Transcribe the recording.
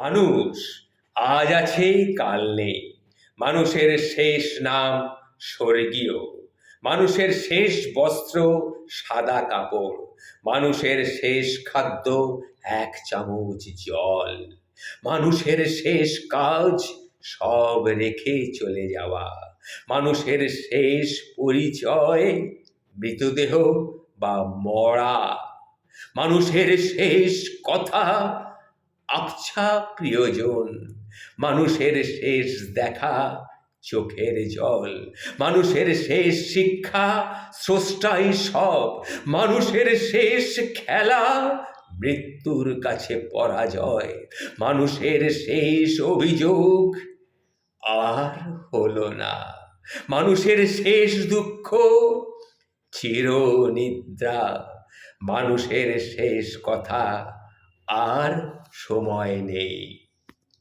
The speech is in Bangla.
মানুষ আজ আছে, কাল নেই। মানুষের শেষ নাম স্বর্গীয়। মানুষের শেষ বস্ত্র সাদা কাপড়। মানুষের শেষ খাদ্য এক চামচ জল। মানুষের শেষ কাজ সব রেখে চলে যাওয়া। মানুষের শেষ পরিচয় মৃতদেহ বা মরা। মানুষের শেষ কথা আচ্ছা প্রিয়জন, মানুষের শেষ দেখা চোখের জল। মানুষের শেষ শিক্ষা স্রষ্টাই সব। মানুষের শেষ খেলা মৃত্যুর কাছে পরাজয়। মানুষের শেষ অভিযোগ আর হলো না। মানুষের শেষ দুঃখ চিরনিদ্রা। মানুষের শেষ কথা আর সময় নেই।